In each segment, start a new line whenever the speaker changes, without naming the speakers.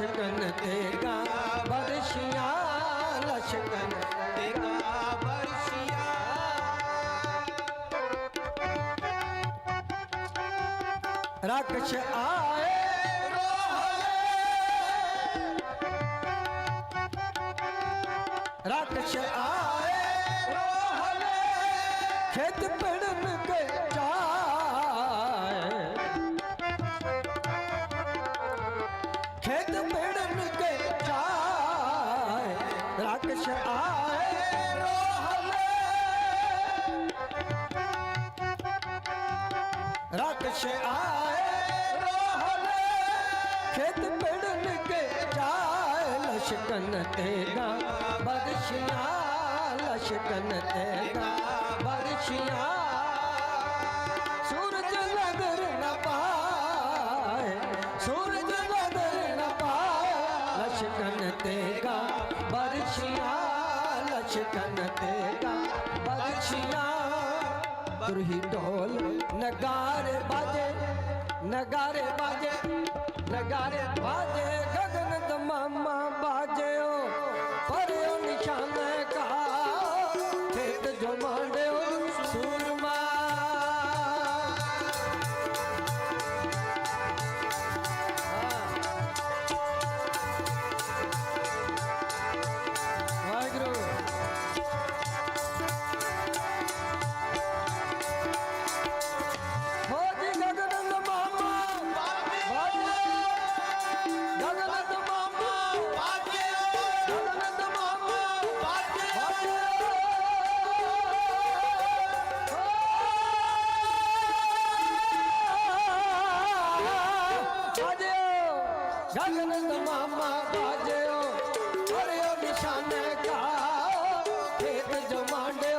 ਲਸ਼ਕਨ ਤੇਗਾ ਬਰਸ਼ੀਆਂ ਲਸ਼ਕਨ
ਤੇਗਾ ਬਰਸ਼ੀਆਂ।
ਰਕਸ਼ ਆਏ ਰਕਸ਼ ਖੇਤ ਪੜਨ ਕੇ ਜਾਏ ਲਸ਼ਕਨ ਤੇਗਾ ਬਰਸ਼ੀਆਂ ਲਸ਼ਕਨ ਤੇਗਾ ਬਰਸ਼ੀਆਂ ਸੂਰਜ ਨਗਰ ਨ ਪਾਏ ਸੂਰਜ ਨਗਰ ਨ ਪਾਏ ਲਸ਼ਕਨ ਤੇਗਾ ਬਰਸ਼ੀਆਂ ਲਸ਼ਕਨ ਤੇਗਾ ਬਰਸ਼ੀਆਂ ਤੁਰਹੀ ਢੋਲ ਨਗਾਰੇ ਬਾਜੇ ਨਗਾਰੇ ਬਾਜੇ ਨਗਾਰੇ ਬਾਜੇ ਗਗਨ ਦਮਾਮਾ ਬਾਜਿਓ ਪਰਿਓ ਨਿਸ਼ਾਨ ਕਾ ਖੇਤ ਜੋ ਮਾਂਡਿਓ ਬਾਜਿਓ ਗਗਨ ਦਮਾਮਾ ਬਾਜਿਓ ਪਰਿਓ ਨਿਸ਼ਾਨੇ ਕਾ ਖੇਤ ਜਮਾਂਡਿਓ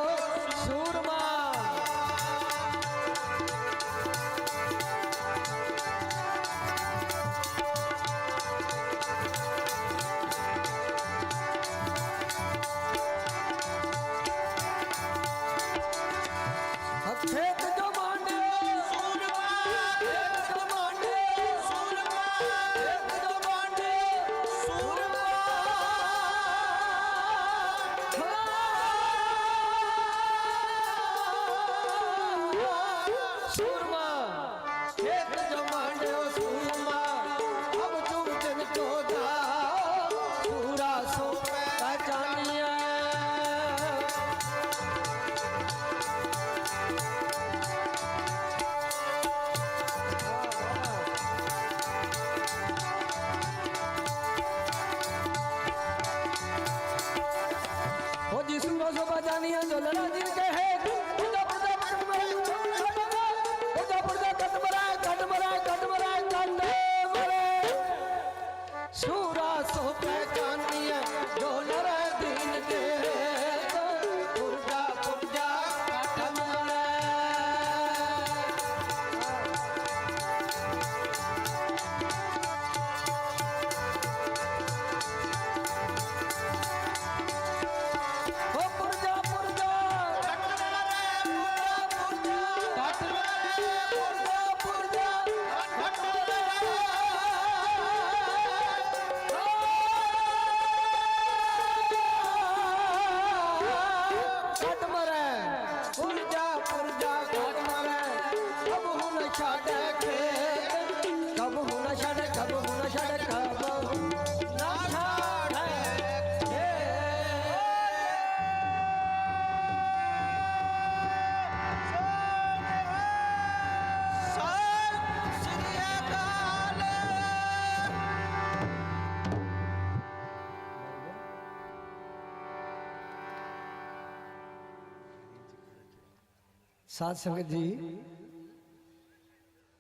ਸਾਧ ਸੰਗਤ ਜੀ,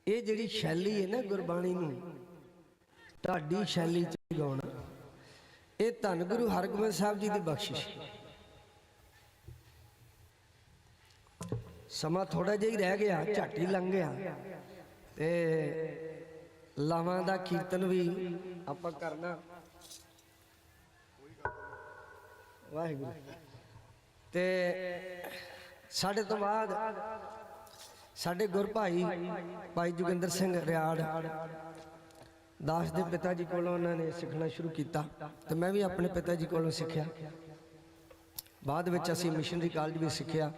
ਇਹ ਜਿਹੜੀ ਸ਼ੈਲੀ ਹੈ ਨਾ ਗੁਰਬਾਣੀ ਨੂੰ ਢਾਡੀ ਸ਼ੈਲੀ ਚ ਗਾਉਣਾ। ਇਹ ਧੰਨ ਗੁਰੂ ਹਰਗੋਬਿੰਦ ਸਾਹਿਬ ਜੀ ਦੀ ਬਖਸ਼ਿਸ਼। ਸਮਾਂ ਥੋੜਾ ਜਿਹਾ ਹੀ ਰਹਿ ਗਿਆ, ਝੱਟ ਹੀ ਲੰਘ ਗਿਆ। ਤੇ ਲਾਵਾਂ ਦਾ ਕੀਰਤਨ ਵੀ ਆਪਾਂ ਕਰਨਾ। ਵਾਹਿਗੁਰੂ। ਤੇ ਸਾਡੇ ਤੋਂ ਬਾਅਦ ਸਾਡੇ ਗੁਰ ਭਾਈ ਭਾਈ ਜੋਗਿੰਦਰ ਸਿੰਘ ਰਿਆੜ ਦਾਸ ਦੇ ਪਿਤਾ ਜੀ ਕੋਲੋਂ ਉਹਨਾਂ ਨੇ ਸਿੱਖਣਾ ਸ਼ੁਰੂ ਕੀਤਾ ਤੇ ਮੈਂ ਵੀ ਆਪਣੇ ਪਿਤਾ ਜੀ ਕੋਲੋਂ ਸਿੱਖਿਆ। ਬਾਅਦ ਵਿੱਚ ਅਸੀਂ ਮਿਸ਼ਨਰੀ ਕਾਲਜ ਵੀ ਸਿੱਖਿਆ।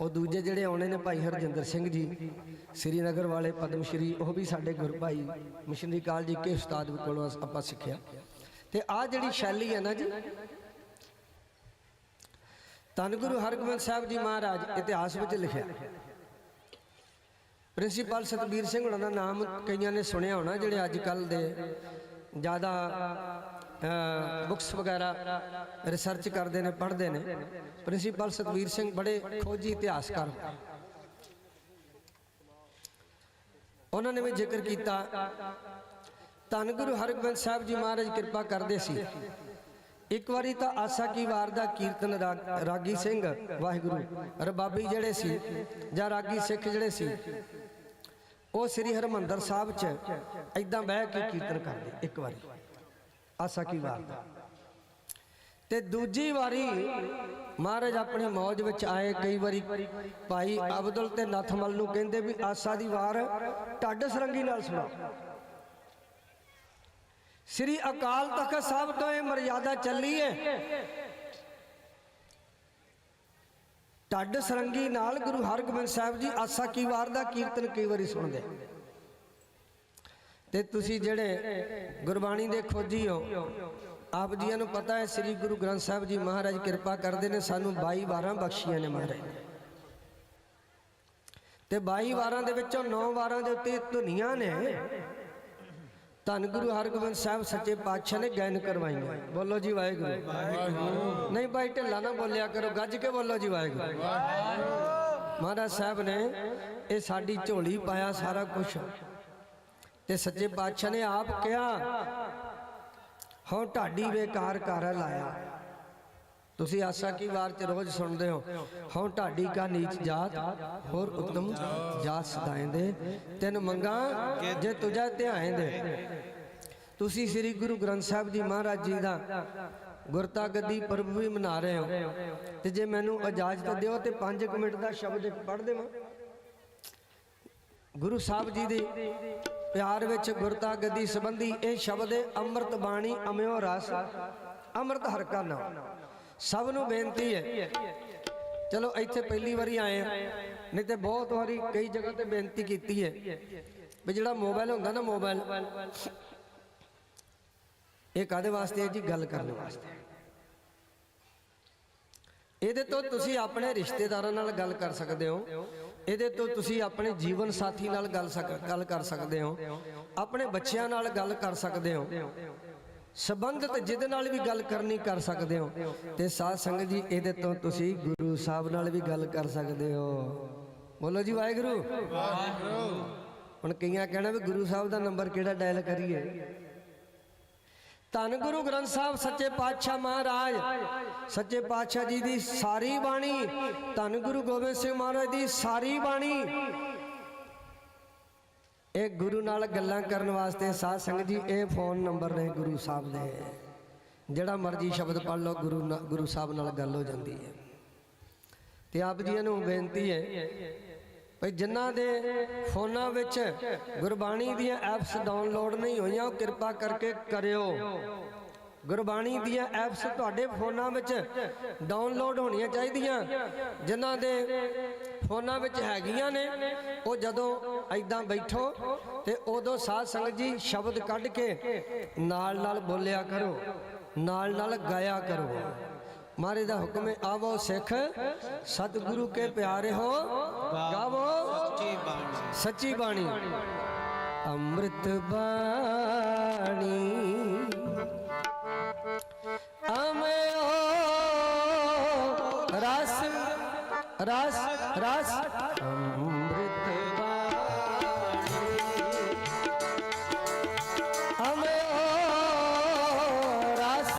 ਉਹ ਦੂਜੇ ਜਿਹੜੇ ਆਉਣੇ ਨੇ ਭਾਈ ਹਰਜਿੰਦਰ ਸਿੰਘ ਜੀ, ਸ੍ਰੀਨਗਰ ਵਾਲੇ ਪਦਮ ਸ਼੍ਰੀ, ਉਹ ਵੀ ਸਾਡੇ ਗੁਰੂ ਭਾਈ ਮਿਸ਼ਨਰੀ ਕਾਲਜ ਕੇ ਉਸਤਾਦ ਕੋਲੋਂ ਆਪਾਂ ਸਿੱਖਿਆ। ਤੇ ਆ ਜਿਹੜੀ ਸ਼ੈਲੀ ਹੈ ਨਾ ਜੀ ਧੰਨ ਗੁਰੂ ਹਰਗੋਬਿੰਦ ਸਾਹਿਬ ਜੀ ਮਹਾਰਾਜ ਇਤਿਹਾਸ ਵਿੱਚ ਲਿਖਿਆ। ਪ੍ਰਿੰਸੀਪਲ ਸਤਬੀਰ ਸਿੰਘ ਹੁਣਾਂ ਦਾ ਨਾਮ ਕਈਆਂ ਨੇ ਸੁਣਿਆ ਹੋਣਾ, ਜਿਹੜੇ ਅੱਜ ਕੱਲ ਦੇ ਜ਼ਿਆਦਾ ਬੁక్స్ ਵਗੈਰਾ ਰਿਸਰਚ ਕਰਦੇ ਨੇ, ਪੜ੍ਹਦੇ ਨੇ। ਪ੍ਰਿੰਸੀਪਲ ਸਤਬੀਰ ਸਿੰਘ ਬੜੇ ਖੋਜੀ ਇਤਿਹਾਸਕਾਰ ਉਹਨਾਂ ਨੇ ਵੀ ਜ਼ਿਕਰ ਕੀਤਾ ਧੰਨ ਗੁਰੂ ਹਰਗੋਬਿੰਦ ਸਾਹਿਬ ਜੀ ਮਹਾਰਾਜ ਕਿਰਪਾ ਕਰਦੇ ਸੀ। ਇੱਕ ਵਾਰੀ ਤਾਂ ਆਸਾ ਕੀ ਵਾਰ ਦਾ ਕੀਰਤਨ ਰਾਗੀ ਸਿੰਘ, ਵਾਹਿਗੁਰੂ। ਰਬਾਬੀ ਜਿਹੜੇ ਸੀ, ਜਾਂ ਰਾਗੀ ਸਿੱਖ ਜਿਹੜੇ ਸੀ, ਉਹ ਸ੍ਰੀ ਹਰਮੰਦਰ ਸਾਹਿਬ 'ਚ ਐਦਾਂ ਬਹਿ ਕੇ ਕੀਰਤਨ ਕਰਦੇ, ਇੱਕ ਵਾਰੀ। ਆਸਾ ਕੀ ਵਾਰ ਦਾ। ਤੇ ਦੂਜੀ ਵਾਰੀ ਮਹਾਰਾਜ ਆਪਣੀ ਮੌਜ ਵਿੱਚ ਆਏ, ਕਈ ਵਾਰੀ ਭਾਈ ਅਬਦੁਲ ਤੇ ਨਥਮਲ ਨੂੰ ਕਹਿੰਦੇ ਵੀ ਆਸਾ ਦੀ ਵਾਰ ਢੱਡ ਸਰੰਗੀ ਨਾਲ ਸੁਣਾ ਸ੍ਰੀ ਅਕਾਲ ਤਖਤ ਸਾਹਿਬ ਤੋਂ ਇਹ ਮਰਿਆਦਾ ਚੱਲੀ ਹੈ ਢੱਡ ਸਰੰਗੀ ਨਾਲ ਗੁਰੂ ਹਰਗੋਬਿੰਦ ਸਾਹਿਬ ਜੀ ਆਸਾ ਕੀ ਵਾਰ ਦਾ ਕੀਰਤਨ ਕਈ ਵਾਰੀ ਸੁਣਦੇ। ਤੇ ਤੁਸੀਂ ਜਿਹੜੇ ਗੁਰਬਾਣੀ ਦੇ ਖੋਜੀ ਹੋ, ਆਪ ਜੀਆਂ ਨੂੰ ਪਤਾ ਹੈ ਸ੍ਰੀ ਗੁਰੂ ਗ੍ਰੰਥ ਸਾਹਿਬ ਜੀ ਮਹਾਰਾਜ ਕਿਰਪਾ ਕਰਦੇ ਨੇ, ਸਾਨੂੰ 22 ਵਾਰਾਂ ਬਖਸ਼ੀਆਂ ਨੇ ਮਹਾਰਾਜ। ਤੇ 22 ਵਾਰਾਂ ਦੇ ਵਿੱਚੋਂ 9 ਵਾਰਾਂ ਦੇ ਉੱਤੇ ਧੁਨੀਆਂ ਨੇ। ਧੰਨ ਗੁਰੂ ਹਰਗੋਬਿੰਦ ਸਾਹਿਬ ਸੱਚੇ ਪਾਤਸ਼ਾਹ ਨੇ ਗਾਇਨ ਕਰਵਾਈਆਂ। ਬੋਲੋ ਜੀ ਵਾਹਿਗੁਰੂ। ਨਹੀਂ ਭਾਈ ਢਿੱਲਾ ਨਾ ਬੋਲਿਆ ਕਰੋ, ਗੱਜ ਕੇ ਬੋਲੋ ਜੀ ਵਾਹਿਗੁਰੂ। ਮਹਾਰਾਜ ਸਾਹਿਬ ਨੇ ਇਹ ਸਾਡੀ ਝੋਲੀ ਪਾਇਆ ਸਾਰਾ ਕੁਝ ਤੇ ਸੱਚੇ ਪਾਤਸ਼ਾਹ ਨੇ ਆਪ ਕਿਹਾ ਹਉ ਢਾਡੀ ਬੇਕਾਰ ਕਰ ਲਾਇਆ। ਤੁਸੀਂ ਆਸਾ ਕੀ ਵਾਰ ਚ ਰੋਜ਼ ਸੁਣਦੇ ਹੋ? ਹਉ ਢਾਡੀ ਕਾ ਨੀਚ ਜਾਤ ਹੋਰ ਉਤਮ ਜਾਤ ਸਦਾਇਂਦੇ ਤਿੰਨ ਮੰਗਾ ਜੇ ਤੁਝਾ ਧਿਆਏਂਦੇ ਤੁਸੀਂ ਸ੍ਰੀ ਗੁਰੂ ਗ੍ਰੰਥ ਸਾਹਿਬ ਜੀ ਮਹਾਰਾਜ ਜੀ ਦਾ ਗੁਰਤਾ ਗੱਦੀ ਪਰਬ ਵੀ ਮਨਾ ਰਹੇ ਹੋ। ਤੇ ਜੇ ਮੈਨੂੰ ਇਜਾਜ਼ਤ ਦਿਓ ਤੇ 5 ਮਿੰਟ ਦਾ ਸ਼ਬਦ ਪੜ੍ਹ ਦੇਵਾਂ। ਗੁਰੂ ਸਾਹਿਬ ਜੀ ਦੇ ਪਿਆਰ ਵਿੱਚ ਗੁਰਤਾ ਗੱਦੀ ਸੰਬੰਧੀ ਇਹ ਸ਼ਬਦ ਹੈ, ਅੰਮ੍ਰਿਤ ਬਾਣੀ ਅਮਿਓ ਰਸ। ਅੰਮ੍ਰਿਤ ਹਰ ਕਾ ਨਾਮ। ਸਭ ਨੂੰ ਬੇਨਤੀ ਹੈ। ਚਲੋ, ਇੱਥੇ ਪਹਿਲੀ ਵਾਰੀ ਆਏ ਆ ਨਹੀਂ ਤੇ ਬਹੁਤ ਵਾਰੀ ਕਈ ਜਗ੍ਹਾ ਤੇ ਬੇਨਤੀ ਕੀਤੀ ਹੈ ਵੀ ਜਿਹੜਾ ਮੋਬਾਈਲ ਹੁੰਦਾ ਨਾ ਮੋਬਾਈਲ ਇਹ ਕਾਦੇ ਵਾਸਤੇ ਹੈ ਜੀ? ਗੱਲ ਕਰਨ ਵਾਸਤੇ। ਇਹਦੇ ਤੋਂ ਤੁਸੀਂ ਆਪਣੇ ਰਿਸ਼ਤੇਦਾਰਾਂ ਨਾਲ ਗੱਲ ਕਰ ਸਕਦੇ ਹੋ। ਇਹਦੇ ਤੋਂ ਤੁਸੀਂ ਆਪਣੇ ਜੀਵਨ ਸਾਥੀ ਨਾਲ ਗੱਲ ਸਕ- ਗੱਲ ਕਰ ਸਕਦੇ ਹੋ। ਆਪਣੇ ਬੱਚਿਆਂ ਨਾਲ ਗੱਲ ਕਰ ਸਕਦੇ ਹੋ। ਸੰਬੰਧਿਤ ਜਿਹਦੇ ਨਾਲ ਵੀ ਗੱਲ ਕਰਨੀ ਕਰ ਸਕਦੇ ਹੋ। ਤੇ ਸਾਧ ਸੰਗਤ ਜੀ, ਇਹਦੇ ਤੋਂ ਤੁਸੀਂ ਗੁਰੂ ਸਾਹਿਬ ਨਾਲ ਵੀ ਗੱਲ ਕਰ ਸਕਦੇ ਹੋ। ਬੋਲੋ ਜੀ, ਵਾਹਿਗੁਰੂ। ਹੁਣ ਕਈਆਂ ਕਹਿਣਾ ਵੀ ਗੁਰੂ ਸਾਹਿਬ ਦਾ ਨੰਬਰ ਕਿਹੜਾ ਡਾਇਲ ਕਰੀਏ? ਧੰਨ ਗੁਰੂ ਗ੍ਰੰਥ ਸਾਹਿਬ, ਸੱਚੇ ਪਾਤਸ਼ਾਹ ਮਹਾਰਾਜ। ਸੱਚੇ ਪਾਤਸ਼ਾਹ ਜੀ ਦੀ ਸਾਰੀ ਬਾਣੀ, ਧੰਨ ਗੁਰੂ ਗੋਬਿੰਦ ਸਿੰਘ ਮਹਾਰਾਜ ਦੀ ਸਾਰੀ ਬਾਣੀ। ਇਹ ਗੁਰੂ ਨਾਲ ਗੱਲਾਂ ਕਰਨ ਵਾਸਤੇ ਸਾਧ ਸੰਗਤ ਜੀ, ਇਹ ਫੋਨ ਨੰਬਰ ਨੇ ਗੁਰੂ ਸਾਹਿਬ ਦੇ। ਜਿਹੜਾ ਮਰਜ਼ੀ ਸ਼ਬਦ ਪੜ ਲਓ, ਗੁਰੂ ਨਾ- ਗੁਰੂ ਸਾਹਿਬ ਨਾਲ ਗੱਲ ਹੋ ਜਾਂਦੀ ਹੈ। ਤੇ ਆਪ ਜੀ ਨੂੰ ਬੇਨਤੀ ਹੈ ਭਈ ਜਿਨ੍ਹਾਂ ਦੇ ਫੋਨਾਂ ਵਿੱਚ ਗੁਰਬਾਣੀ ਦੀਆਂ ਐਪਸ ਡਾਊਨਲੋਡ ਨਹੀਂ ਹੋਈਆਂ, ਉਹ ਕਿਰਪਾ ਕਰਕੇ ਕਰਿਓ। ਗੁਰਬਾਣੀ ਦੀਆਂ ਐਪਸ ਤੁਹਾਡੇ ਫੋਨਾਂ ਵਿੱਚ ਡਾਊਨਲੋਡ ਹੋਣੀਆਂ ਚਾਹੀਦੀਆਂ ਜਿਨ੍ਹਾਂ ਦੇ ਫੋਨਾਂ ਵਿੱਚ ਹੈਗੀਆਂ ਨੇ ਉਹ ਜਦੋਂ ਐਦਾਂ ਬੈਠੋ ਤੇ ਉਦੋਂ ਸਾਧ ਸੰਗਤ ਜੀ ਸ਼ਬਦ ਕੱਢ ਕੇ ਨਾਲ ਨਾਲ ਬੋਲਿਆ ਕਰੋ ਨਾਲ ਨਾਲ ਗਾਇਆ ਕਰੋ। ਮਾਰੇ ਦਾ ਹੁਕਮ ਹੈ ਆਵੋ ਸਿੱਖ ਸਤਿਗੁਰੂ ਕੇ ਪਿਆਰੇ ਹੋ ਗਾਵੋ
ਸੱਚੀ ਬਾਣੀ।
ਸੱਚੀ ਬਾਣੀ। ਅੰਮ੍ਰਿਤ ਬਾਣੀ। ਰਸ ਰਸ ਰਸ ਅੰਮ੍ਰਿਤ